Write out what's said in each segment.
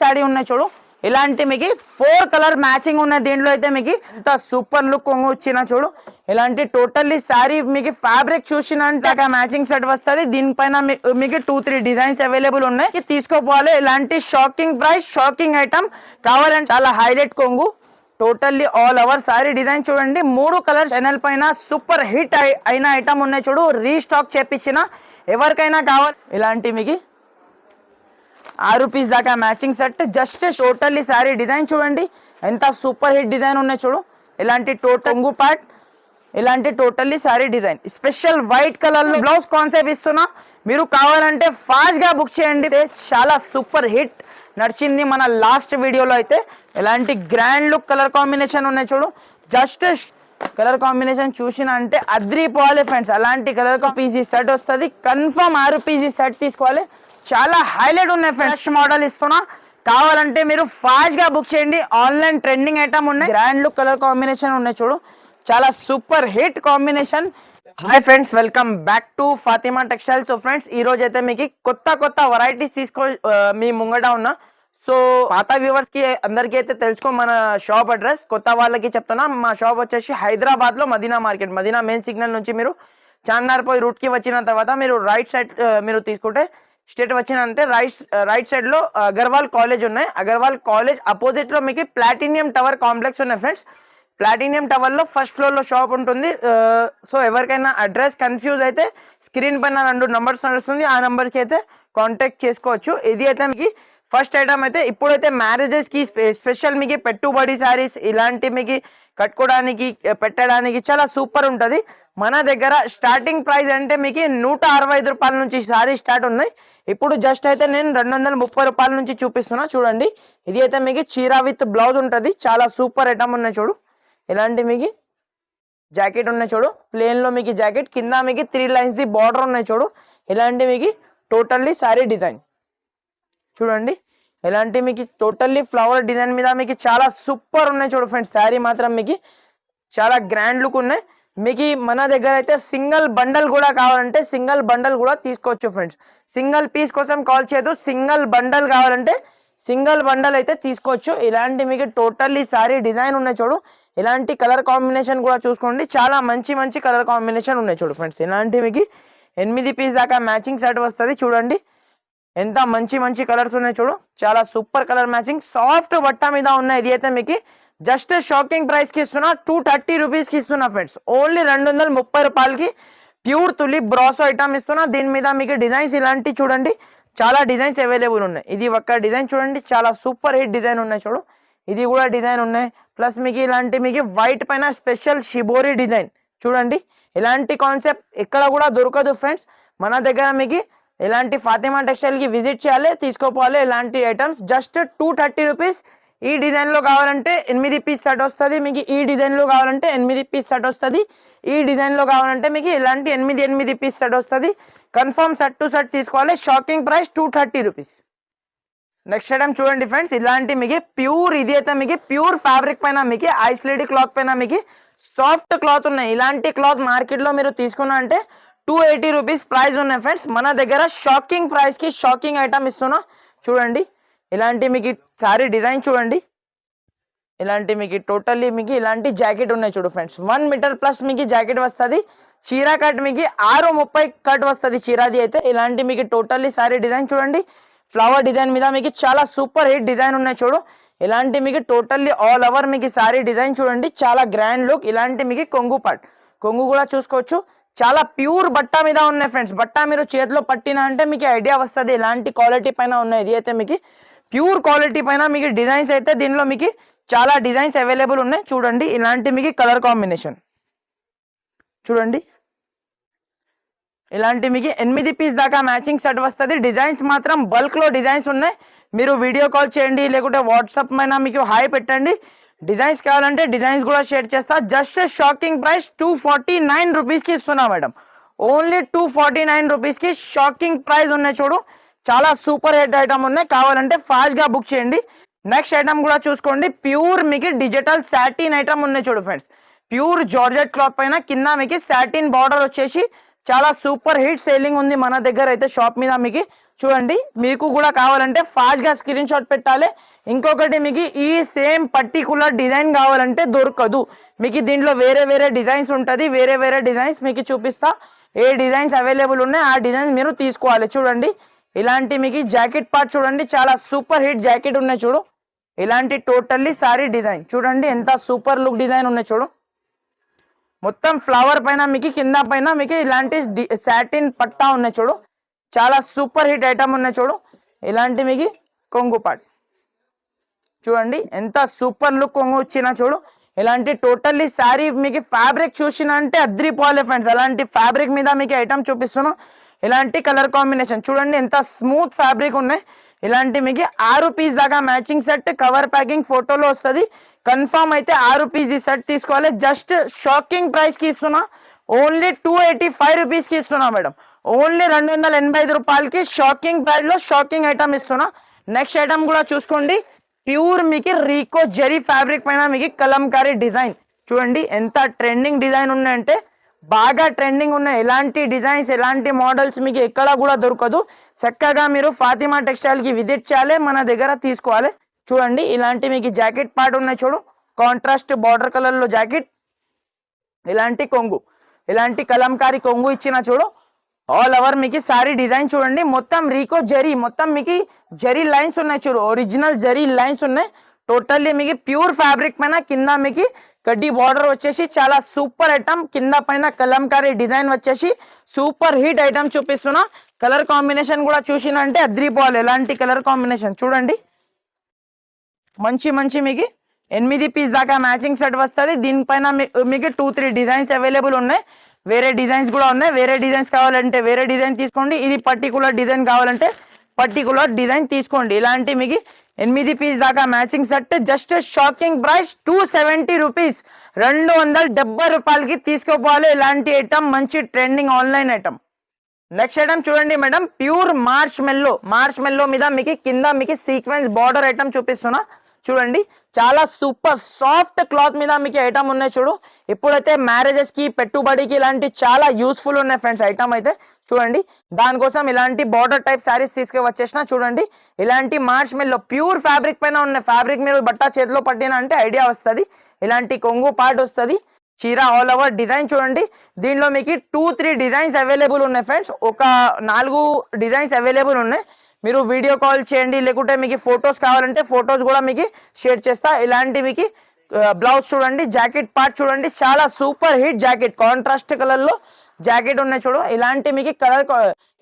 శాడీ ఉన్నాయి చూడు. ఇలాంటి మీకు ఫోర్ కలర్ మ్యాచింగ్ ఉన్న దీంట్లో అయితే మీకు ఇంత సూపర్ లుక్ కొంగు వచ్చిన చూడు. ఇలాంటి టోటల్లీ శారీ మీకు ఫ్యాబ్రిక్ చూసినంటే మ్యాచింగ్ సెట్ వస్తుంది. దీనిపైన మీకు టూ త్రీ డిజైన్స్ అవైలబుల్ ఉన్నాయి. తీసుకోపోవాలి. ఇలాంటి షాకింగ్ ప్రైస్ షాకింగ్ ఐటమ్ కావాలంటే చాలా హైలైట్ కొంగు totally all over sari design చూడండి. మూడు కలర్ ఛానల్ పైన సూపర్ హిట్ అయిన ఐటమ్ ఉన్నాయి చూడు. రీస్టాక్ చేపించిన ఎవరికైనా కావాలి. ఇలాంటి మీకు ఆరు రూపీస్ దాకా matching set just totally sari design చూడండి. ఎంత సూపర్ హిట్ డిజైన్ ఉన్నాయి చూడు. ఇలాంటి టోటంగు పార్ట్ ఇలాంటి totally sari design special white కలర్లో బ్లౌజ్ కాన్సెప్ట్ ఇస్తున్నా. మీరు కావాలంటే ఫాస్ట్గా బుక్ చేయండి. చాలా సూపర్ హిట్ నడిచింది మన లాస్ట్ వీడియోలో అయితే. ఇలాంటి గ్రాండ్ లుక్ కలర్ కాంబినేషన్ ఉన్నాయి చూడు. జస్ట్ కలర్ కాంబినేషన్ చూసిన అంటే అద్రిపోవాలి ఫ్రెండ్స్ అలాంటి కలర్ పీజీ సెట్ వస్తుంది. కన్ఫర్మ్ ఆరు పీజీ సెట్ తీసుకోవాలి. చాలా హైలైట్ ఉన్నాయి ఫ్రెష్ మోడల్ ఇస్తున్నా. కావాలంటే మీరు ఫాస్ట్గా బుక్ చేయండి. ఆన్లైన్ ట్రెండింగ్ ఐటమ్ ఉన్నాయి. గ్రాండ్ లుక్ కలర్ కాంబినేషన్ ఉన్నాయి చూడు. చాలా super hit combination hi friends welcome back to Fatima textiles so friends ఈ రోజు అయితే మీకు కొత్త కొత్త వెరైటీస్ తీసుకో మీ ముంగట ఉన్నా. సో పాత వ్యూవర్స్కి అందరికీ అయితే తెలుసుకో మన షాప్ అడ్రస్ కొత్త వాళ్ళకి చెప్తున్నా. మా షాప్ వచ్చేసి హైదరాబాద్లో Madina market. Madina main signal నుంచి మీరు చార్మినార్ పోయి రూట్కి వచ్చిన తర్వాత మీరు రైట్ సైడ్ మీరు తీసుకుంటే స్టేట్ వచ్చిందంటే రైట్ రైట్ సైడ్లో అగర్వాల్ కాలేజ్ ఉన్నాయి. అగర్వాల్ కాలేజ్ అపోజిట్లో మీకు ప్లాటినియం టవర్ కాంప్లెక్స్ ఉన్నాయి ఫ్రెండ్స్. ప్లాటినియం టవర్లో ఫస్ట్ ఫ్లోర్లో షాప్ ఉంటుంది. సో ఎవరికైనా అడ్రస్ కన్ఫ్యూజ్ అయితే స్క్రీన్ పైన రెండు నెంబర్స్ నడుస్తుంది. ఆ నెంబర్కి అయితే కాంటాక్ట్ చేసుకోవచ్చు. ఇది అయితే మీకు ఫస్ట్ ఐటమ్ అయితే ఇప్పుడైతే మ్యారేజెస్కి స్పెషల్ మీకు పెట్టుబడి శారీస్ ఇలాంటి మీకు కట్టుకోవడానికి పెట్టడానికి చాలా సూపర్ ఉంటుంది. మన దగ్గర స్టార్టింగ్ ప్రైస్ అంటే మీకు నూట అరవై ఐదు రూపాయల నుంచి శారీ స్టార్ట్ ఉన్నాయి. ఇప్పుడు జస్ట్ అయితే నేను రెండు వందల ముప్పై రూపాయల నుంచి చూపిస్తున్నా చూడండి. ఇది అయితే మీకు చీర విత్ బ్లౌజ్ ఉంటుంది. చాలా సూపర్ ఐటమ్ ఉన్నాయి చూడు. ఇలాంటి మీకు? జాకెట్ ఉన్నాయి చూడు. ప్లేన్లో మీకు జాకెట్ కింద మీకు త్రీ లైన్స్ ది బార్డర్ ఉన్నాయి చూడు. ఇలాంటి మీకు? Totally sari design. చూడండి. ఇలాంటి మీకు? టోటల్లీ ఫ్లవర్ డిజైన్ మీద మీకు చాలా సూపర్ ఉన్నాయి చూడు ఫ్రెండ్స్. శారీ మాత్రం మీకు చాలా గ్రాండ్ లుక్ ఉన్నాయి. మీకు మన దగ్గర అయితే సింగిల్ బండల్ కూడా కావాలంటే సింగిల్ బండల్ కూడా తీసుకోవచ్చు ఫ్రెండ్స్. సింగిల్ పీస్ కోసం కాల్ చేయదు సింగిల్ బండల్ కావాలంటే సింగిల్ బండల్ అయితే తీసుకోవచ్చు. ఇలాంటి మీకు టోటల్లీ సారీ డిజైన్ ఉన్నాయి చూడు. ఇలాంటి కలర్ కాంబినేషన్ కూడా చూసుకోండి. చాలా మంచి మంచి కలర్ కాంబినేషన్ ఉన్నాయి చూడు ఫ్రెండ్స్. ఇలాంటి మీకు ఎనిమిది పీస్ దాకా మ్యాచింగ్ సెట్ వస్తుంది చూడండి. ఎంత మంచి మంచి కలర్స్ ఉన్నాయి చూడు. చాలా సూపర్ కలర్ మ్యాచింగ్. సాఫ్ట్ బట్ట మీద ఉన్నాయి ఇది అయితే మీకు జస్ట్ షాకింగ్ ప్రైస్కి ఇస్తున్నా. టూ థర్టీ రూపీస్కి ఇస్తున్నా ఫ్రెండ్స్ ఓన్లీ రెండు వందల ముప్పై రూపాయలకి ప్యూర్ తులి బ్రాసో ఐటమ్ ఇస్తున్నా. దీని మీద మీకు డిజైన్స్ ఇలాంటి చూడండి. చాలా డిజైన్స్ అవైలబుల్ ఉన్నాయి. ఇది ఒక్క డిజైన్ చూడండి. చాలా సూపర్ హిట్ డిజైన్ ఉన్నాయి చూడు. ఇది కూడా డిజైన్ ఉన్నాయి. ప్లస్ మీకు ఇలాంటి మీకు వైట్ పైన స్పెషల్ షిబోరి డిజైన్ చూడండి. ఇలాంటి కాన్సెప్ట్ ఎక్కడ కూడా దొరకదు ఫ్రెండ్స్ మన దగ్గర మీకు ఇలాంటి ఫాతిమా టెక్స్టైల్కి విజిట్ చేయాలి తీసుకోపోవాలి ఇలాంటి items just two thirty rupees ఈ డిజైన్లో కావాలంటే ఎనిమిది పీస్ సెట్ వస్తుంది. మీకు ఈ డిజైన్లో కావాలంటే ఎనిమిది పీస్ సెట్ వస్తుంది. ఈ డిజైన్లో కావాలంటే మీకు ఇలాంటి ఎనిమిది ఎనిమిది పీస్ సెట్ వస్తుంది. కన్ఫర్మ్ సెట్ టు సెట్ తీసుకోవాలి. Shocking price two thirty rupees next item చూడండి ఫ్రెండ్స్ ఇలాంటి మీకు ప్యూర్ ఇది అయితే మీకు ప్యూర్ ఫ్యాబ్రిక్ పైన మీకు ఐస్లేడీ క్లాత్ పైన మీకు సాఫ్ట్ క్లాత్ ఉన్నాయి. ఇలాంటి క్లాత్ మార్కెట్లో మీరు తీసుకున్నా అంటే టూ ఎయిటీ రూపీస్ ప్రైస్ ఉన్నాయి ఫ్రెండ్స్ మన దగ్గర షాకింగ్ ప్రైస్కి షాకింగ్ ఐటమ్ ఇస్తున్నా. చూడండి. ఇలాంటి మీకు సారీ డిజైన్ చూడండి. ఇలాంటి మీకు టోటల్లీ మీకు ఇలాంటి జాకెట్ ఉన్నాయి చూడు ఫ్రెండ్స్. వన్ మీటర్ ప్లస్ మీకు జాకెట్ వస్తుంది. చీరా కట్ మీకు ఆరు ముప్పై కట్ వస్తుంది చీరాది అయితే. ఇలాంటి మీకు టోటల్లీ సారీ డిజైన్ చూడండి. ఫ్లవర్ డిజైన్ మీద మీకు చాలా సూపర్ హిట్ డిజైన్ ఉన్నాయి చూడు. ఇలాంటి మీకు టోటల్లీ ఆల్ ఓవర్ మీకు సారీ డిజైన్ చూడండి. చాలా గ్రాండ్ లుక్ ఇలాంటి మీకు కొంగు పాట్ కొంగు కూడా చూసుకోవచ్చు. చాలా ప్యూర్ బట్ట మీద ఉన్నాయి ఫ్రెండ్స్. బట్ట మీరు చేతిలో పట్టిన అంటే మీకు ఐడియా వస్తుంది. ఇలాంటి క్వాలిటీ పైన ఉన్నాయి. ఇది అయితే మీకు ప్యూర్ క్వాలిటీ పైన మీకు డిజైన్స్ అయితే దీనిలో మీకు చాలా డిజైన్స్ అవైలబుల్ ఉన్నాయి. చూడండి ఇలాంటి మీకు కలర్ కాంబినేషన్. చూడండి. ఇలాంటి మీకు ఎనిమిది పీస్ దాకా మ్యాచింగ్ సెట్ వస్తుంది. డిజైన్స్ మాత్రం బల్క్లో డిజైన్స్ ఉన్నాయి. మీరు వీడియో కాల్ చేయండి లేకుంటే వాట్సాప్ పైన మీకు హాయ్ పెట్టండి. డిజైన్స్ కావాలంటే డిజైన్స్ కూడా షేర్ చేస్తా. Just shocking price two forty nine రూపీస్కి ఇస్తున్నా madam. Only two forty nine రూపీస్కి షాకింగ్ ప్రైస్ ఉన్నాయి చూడు. చాలా సూపర్ హిట్ ఐటమ్ ఉన్నాయి. కావాలంటే ఫాస్ట్గా బుక్ చేయండి. నెక్స్ట్ ఐటమ్ కూడా చూసుకోండి. ప్యూర్ మీకు డిజిటల్ సాటిన్ ఐటమ్ ఉన్నాయి చూడు ఫ్రెండ్స్ ప్యూర్ జార్జెట్ క్లాత్ పైన కింద మీకు సాటిన్ బార్డర్ వచ్చేసి చాలా సూపర్ హిట్ సేలింగ్ ఉంది మన దగ్గర అయితే షాప్ మీద మీకు. చూడండి మీకు కూడా కావాలంటే ఫాస్ట్గా స్క్రీన్ షాట్ పెట్టాలి. ఇంకొకటి మీకు ఈ సేమ్ పర్టికులర్ డిజైన్ కావాలంటే దొరకదు. మీకు దీంట్లో వేరే వేరే డిజైన్స్ ఉంటుంది. వేరే వేరే డిజైన్స్ మీకు చూపిస్తా. ఏ డిజైన్స్ అవైలబుల్ ఉన్నాయి ఆ డిజైన్స్ మీరు తీసుకోవాలి. చూడండి ఇలాంటి మీకు జాకెట్ పార్ట్ చూడండి చాలా సూపర్ హిట్ జాకెట్ ఉన్నాయి చూడు. ఇలాంటి టోటల్లీ సారీ డిజైన్. చూడండి ఎంత సూపర్ లుక్ డిజైన్ ఉన్నాయి చూడు. మొత్తం ఫ్లవర్ పైన మీకు కింద పైన మీకు ఇలాంటి సాటిన్ పట్టా ఉన్నాయి చూడు. చాలా సూపర్ హిట్ ఐటమ్ ఉన్నాయి చూడు. ఇలాంటి మీకు కొంగు పాట్ చూడండి ఎంత సూపర్ లుక్ కొంగు వచ్చినా చూడు. ఇలాంటి టోటల్లీ శారీ మీకు ఫ్యాబ్రిక్ చూసిన అంటే అద్రిపోవాలి ఫ్రెండ్స్ అలాంటి ఫ్యాబ్రిక్ మీద మీకు ఐటమ్ చూపిస్తున్నాం ఇలాంటి కలర్ కాంబినేషన్. చూడండి ఎంత స్మూత్ ఫ్యాబ్రిక్ ఉన్నాయి. ఇలాంటి మీకు ఆరు పీస్ దాకా మ్యాచింగ్ సెట్ కవర్ ప్యాకింగ్ ఫోటోలో వస్తుంది. కన్ఫర్మ్ అయితే ఆరు పీస్ ఈ సెట్ తీసుకోవాలి. జస్ట్ షాకింగ్ ప్రైస్కి ఇస్తున్నా. ఓన్లీ టూ ఎయిటీ ఫైవ్ రూపీస్కి ఇస్తున్నా మేడం. ఓన్లీ రెండు వందల ఎనభై ఐదు రూపాయలకి షాకింగ్ ప్రైస్లో షాకింగ్ ఐటమ్ ఇస్తున్నా. నెక్స్ట్ ఐటమ్ కూడా చూసుకోండి. ప్యూర్ మీకు రీకో జెరీ ఫ్యాబ్రిక్ పైన మీకు కలంకారీ డిజైన్. చూడండి ఎంత ట్రెండింగ్ డిజైన్ ఉన్నాయంటే బాగా ట్రెండింగ్ ఉన్నాయి. ఎలాంటి డిజైన్స్ ఎలాంటి మోడల్స్ మీకు ఎక్కడ కూడా దొరకదు. చక్కగా మీరు ఫాతిమా టెక్స్టైల్కి విజిట్ చేయాలి మన దగ్గర తీసుకోవాలి. చూడండి ఇలాంటి మీకు జాకెట్ పార్ట్ ఉన్నాయి చూడు. కాంట్రాస్ట్ బార్డర్ కలర్లో జాకెట్ ఇలాంటి కొంగు. ఇలాంటి కలంకారీ కొంగు ఇచ్చిన చూడు. ఆల్ ఓవర్ మీకు సారీ డిజైన్ చూడండి. మొత్తం రీకో జరీ మొత్తం మీకు జరీ లైన్స్ ఉన్నాయి చూడు. ఒరిజినల్ జరీ లైన్స్ ఉన్నాయి. టోటల్లీ మీకు ప్యూర్ ఫ్యాబ్రిక్ పైన కింద మీకు కడ్డీ బార్డర్ వచ్చేసి చాలా సూపర్ ఐటమ్ కింద పైన కలంకారీ డిజైన్ వచ్చేసి సూపర్ హిట్ ఐటమ్ చూపిస్తున్నా. కలర్ కాంబినేషన్ కూడా చూసినంటే అద్రిపోవాలి. ఎలాంటి కలర్ కాంబినేషన్ చూడండి. మంచి మంచి మీకు ఎనిమిది పీస్ దాకా మ్యాచింగ్ సెట్ వస్తుంది. దీనిపైన మీకు టూ త్రీ డిజైన్స్ అవైలబుల్ ఉన్నాయి. వేరే డిజైన్స్ కూడా ఉన్నాయి. వేరే డిజైన్స్ కావాలంటే వేరే డిజైన్ తీసుకోండి. ఇది పర్టికులర్ డిజైన్ కావాలంటే పర్టికులర్ డిజైన్ తీసుకోండి. ఇలాంటి మీకు ఎనిమిది పీస్ దాకా matching set just shocking price two seventy rupees రెండు వందల డెబ్బై రూపాయలకి తీసుకోపోవాలి ఇలాంటి ఐటమ్ మంచి trending online item next item చూడండి madam pure marshmallow marshmallow మీద మీకు కింద మీకు సీక్వెన్స్ బార్డర్ ఐటమ్ చూపిస్తున్నా. చూడండి చాలా సూపర్ సాఫ్ట్ క్లాత్ మీద మీకు ఐటమ్ ఉన్నాయి చూడు. ఇప్పుడైతే మ్యారేజెస్కి పెట్టుబడికి ఇలాంటి చాలా యూస్ఫుల్ ఉన్నాయి ఫ్రెండ్స్ ఐటమ్ అయితే చూడండి. దానికోసం ఇలాంటి బార్డర్ టైప్ శారీస్ తీసుకువచ్చేసిన చూడండి. ఇలాంటి మార్చ్ మెల్లో ప్యూర్ ఫ్యాబ్రిక్ పైన ఉన్న ఫ్యాబ్రిక్ మీరు బట్ట చేతిలో పట్టిన అంటే ఐడియా వస్తుంది. ఇలాంటి కొంగు పార్ట్ వస్తుంది. చీర ఆల్ ఓవర్ డిజైన్ చూడండి. దీనిలో మీకు టూ త్రీ డిజైన్స్ అవైలబుల్ ఉన్నాయి ఫ్రెండ్స్ ఒక నాలుగు డిజైన్స్ అవైలబుల్ ఉన్నాయి. మీరు వీడియో కాల్ చేయండి లేకుంటే మీకు ఫొటోస్ కావాలంటే ఫొటోస్ కూడా మీకు షేర్ చేస్తా. ఇలాంటి మీకు బ్లౌజ్ చూడండి జాకెట్ పార్ట్ చూడండి. చాలా సూపర్ హిట్ జాకెట్ కాంట్రాస్ట్ కలర్లో జాకెట్ ఉన్నాయి చూడు. ఇలాంటి మీకు కలర్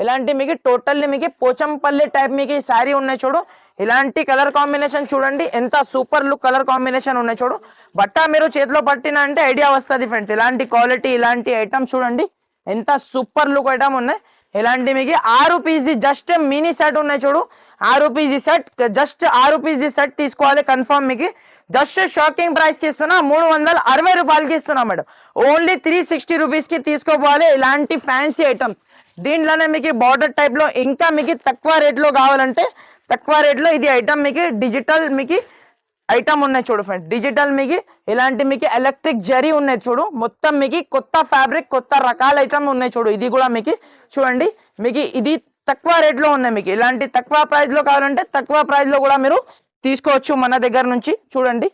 ఇలాంటి మీకు టోటల్లీ మీకు పోచంపల్లి టైప్ మీకు శారీ ఉన్నాయి చూడు. ఇలాంటి కలర్ కాంబినేషన్ చూడండి. ఎంత సూపర్ లుక్ కలర్ కాంబినేషన్ ఉన్నాయి చూడు. బట్ట మీరు చేతిలో పట్టిన అంటే ఐడియా వస్తుంది ఫ్రెండ్స్ ఇలాంటి క్వాలిటీ ఇలాంటి ఐటమ్ చూడండి. ఎంత సూపర్ లుక్ ఐటమ్ ఉన్నాయి. ఇలాంటి మీకు? ఆరు పీస్ జస్ట్ మినీ సెట్ ఉన్నాయి చూడు. ఆరు పీస్ సెట్ జస్ట్ ఆరు పీస్ సెట్ తీసుకోవాలి కన్ఫర్మ్ మీకు. జస్ట్ షాకింగ్ ప్రైస్కి ఇస్తున్నా మూడు వందల అరవై రూపాయలకి ఇస్తున్నా మేడం. ఓన్లీ త్రీ సిక్స్టీ రూపీస్కి తీసుకోపోవాలి ఇలాంటి ఫ్యాన్సీ ఐటమ్. దీంట్లోనే మీకు బార్డర్ టైప్లో ఇంకా మీకు తక్కువ రేట్లో కావాలంటే తక్కువ రేట్లో ఇది ఐటమ్ మీకు డిజిటల్ మీకు ఐటమ్ ఉన్నాయి చూడు ఫ్రెండ్ డిజిటల్ మీకు ఇలాంటి మీకు ఎలక్ట్రిక్ జరీ ఉన్నాయి చూడు. మొత్తం మీకు కొత్త ఫ్యాబ్రిక్ కొత్త రకాల ఐటమ్ ఉన్నాయి చూడు. ఇది కూడా మీకు చూడండి. మీకు ఇది తక్కువ రేట్లో ఉన్నాయి మీకు ఇలాంటి తక్కువ ప్రైస్లో కావాలంటే తక్కువ ప్రైస్లో కూడా మీరు తీసుకోవచ్చు మన దగ్గర నుంచి. చూడండి.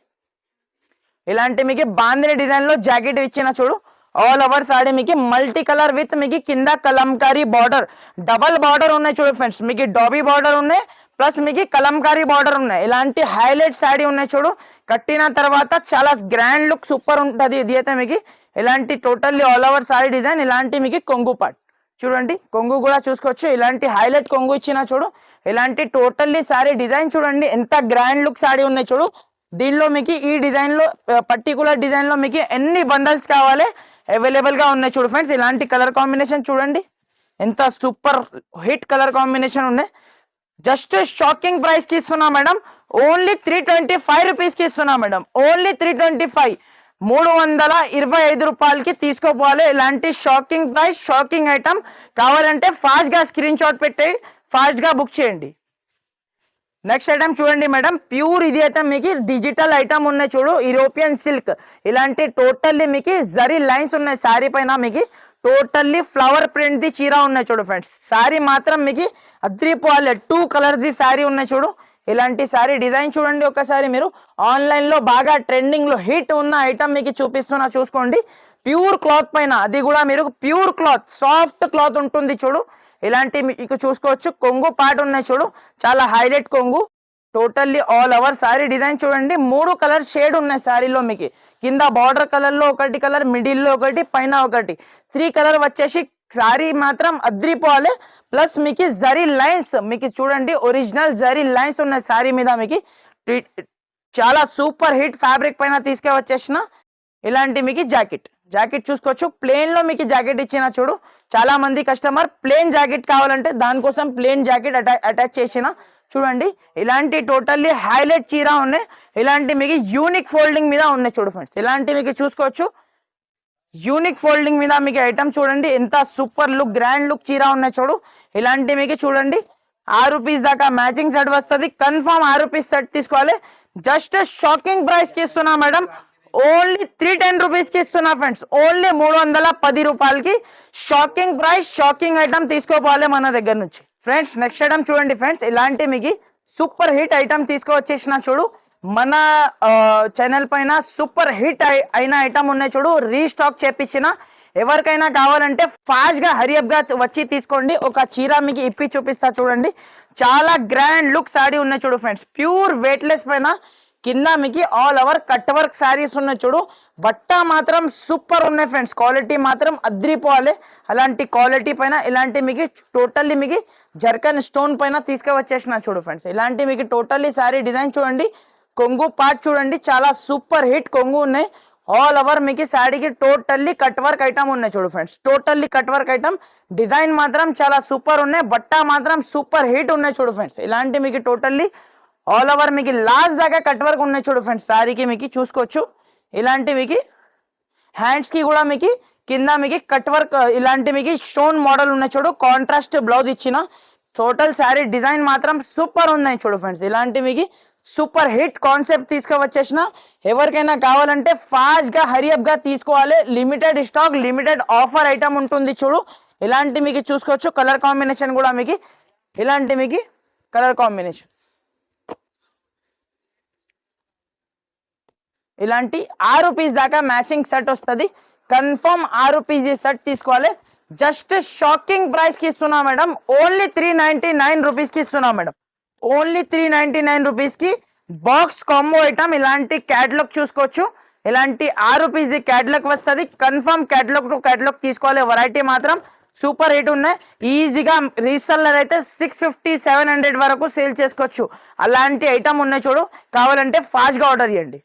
ఇలాంటి మీకు బాందిని డిజైన్లో జాకెట్ ఇచ్చిన చూడు. ఆల్ ఓవర్ సాడీ మీకు మల్టీ కలర్ విత్ మీకు కింద కలంకారీ బార్డర్ డబల్ బార్డర్ ఉన్నాయి చూడు ఫ్రెండ్స్ మీకు డాబీ బార్డర్ ఉన్నాయి. ప్లస్ మీకు కలంకారీ బార్డర్ ఉన్నాయి. ఇలాంటి హైలైట్ శాడీ ఉన్నాయి చూడు. కట్టిన తర్వాత చాలా గ్రాండ్ లుక్ సూపర్ ఉంటుంది. ఇది అయితే మీకు ఇలాంటి totally all over sari design ఇలాంటి మీకు కొంగు పాట్ చూడండి కొంగు కూడా చూసుకోవచ్చు. ఇలాంటి హైలైట్ కొంగు ఇచ్చిన చూడు. ఇలాంటి టోటల్లీ శారీ డిజైన్ చూడండి. ఎంత గ్రాండ్ లుక్ శారీ ఉన్నాయి చూడు. దీనిలో మీకు ఈ డిజైన్లో పర్టికులర్ డిజైన్లో మీకు ఎన్ని బండల్స్ కావాలి అవైలబుల్గా ఉన్నాయి చూడు ఫ్రెండ్స్. ఇలాంటి కలర్ కాంబినేషన్ చూడండి. ఎంత సూపర్ హిట్ కలర్ కాంబినేషన్ ఉన్నాయి. జస్ట్ షాకింగ్ ప్రైస్కి ఇస్తున్నా madam. Only three twenty five రూపీస్కి ఇస్తున్నా madam. Only three twenty five మూడు వందల ఇరవై ఐదు రూపాయలకి తీసుకోపోవాలి ఇలాంటి షాకింగ్ ప్రైస్ షాకింగ్ ఐటమ్ కావాలంటే ఫాస్ట్గా స్క్రీన్ షాట్ పెట్టి ఫాస్ట్గా బుక్ చేయండి. నెక్స్ట్ ఐటమ్ చూడండి మేడం. ప్యూర్ ఇది అయితే మీకు డిజిటల్ ఐటమ్ ఉన్నాయి చూడు. యూరోపియన్ సిల్క్ ఇలాంటి టోటల్లీ మీకు జరీ లైన్స్ ఉన్నాయి. శారీ పైన మీకు టోటల్లీ ఫ్లవర్ ప్రింట్ ది చీర ఉన్నాయి చూడు ఫ్రెండ్స్ శారీ మాత్రం మీకు అద్రిపోవాలి టూ కలర్స్ ఈ శారీ ఉన్నాయి చూడు. ఇలాంటి శారీ డిజైన్ చూడండి ఒకసారి మీరు. ఆన్లైన్లో బాగా ట్రెండింగ్లో హిట్ ఉన్న ఐటమ్ మీకు చూపిస్తున్నా చూసుకోండి. ప్యూర్ క్లాత్ పైన అది కూడా మీరు ప్యూర్ క్లాత్ సాఫ్ట్ క్లాత్ ఉంటుంది చూడు. ఇలాంటి మీకు చూసుకోవచ్చు. కొంగు పాట ఉన్నాయి చూడు. చాలా హైలైట్ కొంగు. Totally all over sari design చూడండి. మూడు కలర్ షేడ్ ఉన్నాయి శారీలో మీకు. కింద బార్డర్ కలర్లో ఒకటి కలర్ మిడిల్లో ఒకటి పైన ఒకటి. త్రీ కలర్ వచ్చేసి సారీ మాత్రం అద్రిపోవాలి. ప్లస్ మీకు జరీ లైన్స్ మీకు చూడండి ఒరిజినల్ జరీ లైన్స్ ఉన్నాయి శారీ మీద మీకు. చాలా సూపర్ హిట్ ఫ్యాబ్రిక్ పైన తీసుకువచ్చేసిన ఇలాంటి మీకు జాకెట్. జాకెట్ చూసుకోవచ్చు. ప్లేన్లో మీకు జాకెట్ ఇచ్చిన చూడు చాలా మంది కస్టమర్ ప్లేన్ జాకెట్ కావాలంటే దానికోసం ప్లేన్ జాకెట్ అటాచ్ చేసిన. చూడండి ఇలాంటి టోటల్లీ హైలైట్ చీర ఉన్నాయి. ఇలాంటి మీకు యూనిక్ ఫోల్డింగ్ మీద ఉన్నాయి చూడు ఫ్రెండ్స్ ఇలాంటి మీకు చూసుకోవచ్చు. యూనిక్ ఫోల్డింగ్ మీద మీకు ఐటమ్ చూడండి. ఎంత సూపర్ లుక్ గ్రాండ్ లుక్ చీర ఉన్నాయి చూడు. ఇలాంటి మీకు చూడండి. ఆరు రూపీస్ దాకా మ్యాచింగ్ సెట్ వస్తుంది. కన్ఫర్మ్ ఆరు రూపీస్ సెట్ తీసుకోవాలి. జస్ట్ షాకింగ్ ప్రైస్కి ఇస్తున్నా మేడం ఓన్లీ త్రీ టెన్ రూపీస్కి ఇస్తున్నా ఫ్రెండ్స్ ఓన్లీ మూడు వందల పది రూపాయలకి షాకింగ్ ప్రైస్ షాకింగ్ ఐటమ్ తీసుకోపోవాలి మన దగ్గర నుంచి. ఫ్రెండ్స్ నెక్స్ట్ ఐటమ్ చూడండి ఫ్రెండ్స్ ఇలాంటి మీకు సూపర్ హిట్ ఐటమ్ తీసుకువచ్చేసిన చూడు. మన ఛానల్ పైన సూపర్ హిట్ అయిన ఐటమ్ ఉన్నాయి చూడు. రీస్టాక్ చేపించిన ఎవరికైనా కావాలంటే ఫాస్ట్గా హరియప్గా వచ్చి తీసుకోండి. ఒక చీర మీకు ఇప్పి చూపిస్తా చూడండి. చాలా గ్రాండ్ లుక్ సారీ ఉన్నాయి చూడు ఫ్రెండ్స్ ప్యూర్ వెయిట్లెస్ పైన కింద మీకు all over cut work saris ఉన్నాయి చూడు. బట్ట మాత్రం సూపర్ ఉన్నాయి ఫ్రెండ్స్ క్వాలిటీ మాత్రం అద్రిపోవాలి. అలాంటి క్వాలిటీ పైన ఇలాంటి మీకు టోటల్లీ మీకు జర్కన్ స్టోన్ పైన తీసుకువచ్చేసిన చూడు ఫ్రెండ్స్ ఇలాంటి మీకు టోటల్లీ శారీ డిజైన్ చూడండి. కొంగు పార్ట్ చూడండి. చాలా సూపర్ హిట్ కొంగు ఉన్నాయి. ఆల్ ఓవర్ మీకు శారీకి టోటల్లీ కట్ వర్క్ ఐటమ్ ఉన్నాయి చూడు friends totally cut work item design మాత్రం చాలా సూపర్ ఉన్నాయి. బట్ట మాత్రం సూపర్ హిట్ ఉన్నాయి చూడు ఫ్రెండ్స్ ఇలాంటి మీకు టోటల్లీ ఆల్ ఓవర్ మీకు లాస్ట్ దాకా కట్ వర్క్ ఉన్నాయి చూడు ఫ్రెండ్స్ శారీకి మీకు చూసుకోవచ్చు. ఇలాంటి మీకు హ్యాండ్స్కి కూడా మీకు కింద మీకు కట్ వర్క్ ఇలాంటి మీకు స్టోన్ మోడల్ ఉన్నాయి చూడు. కాంట్రాస్ట్ బ్లౌజ్ ఇచ్చిన. టోటల్ శారీ డిజైన్ మాత్రం సూపర్ ఉన్నాయి చూడు ఫ్రెండ్స్ ఇలాంటి మీకు సూపర్ హిట్ కాన్సెప్ట్ తీసుకువచ్చేసిన ఎవరికైనా కావాలంటే ఫాస్ట్గా హరియప్గా తీసుకోవాలి. Limited stock limited offer item ఉంటుంది చూడు. ఇలాంటి మీకు చూసుకోవచ్చు. కలర్ కాంబినేషన్ కూడా మీకు. ఇలాంటి మీకు కలర్ కాంబినేషన్ ఇలాంటి ఆరు పీస్ దాకా మ్యాచింగ్ సెట్ వస్తుంది. కన్ఫర్మ్ ఆరు పీస్ ఈ సెట్ తీసుకోవాలి. జస్ట్ షాకింగ్ ప్రైస్కి ఇస్తున్నా madam. Only three ninety nine రూపీస్కి ఇస్తున్నా madam. Only three ninety nine రూపీస్కి బాక్స్ కాంబో ఐటమ్ ఇలాంటి క్యాటలాగ్ చూసుకోవచ్చు. ఇలాంటి ఆరు రూపీస్ క్యాటలాగ్ వస్తుంది. కన్ఫర్మ్ క్యాటలాగ్ టు క్యాటలాగ్ తీసుకోవాలి. వెరైటీ మాత్రం సూపర్ రేట్ ఉన్నాయి. ఈజీగా రీసెల్లర్ అయితే సిక్స్ ఫిఫ్టీ సెవెన్ హండ్రెడ్ వరకు సేల్ చేసుకోవచ్చు. అలాంటి ఐటమ్ ఉన్నాయి చూడు. కావాలంటే ఫాస్ట్గా ఆర్డర్ చేయండి.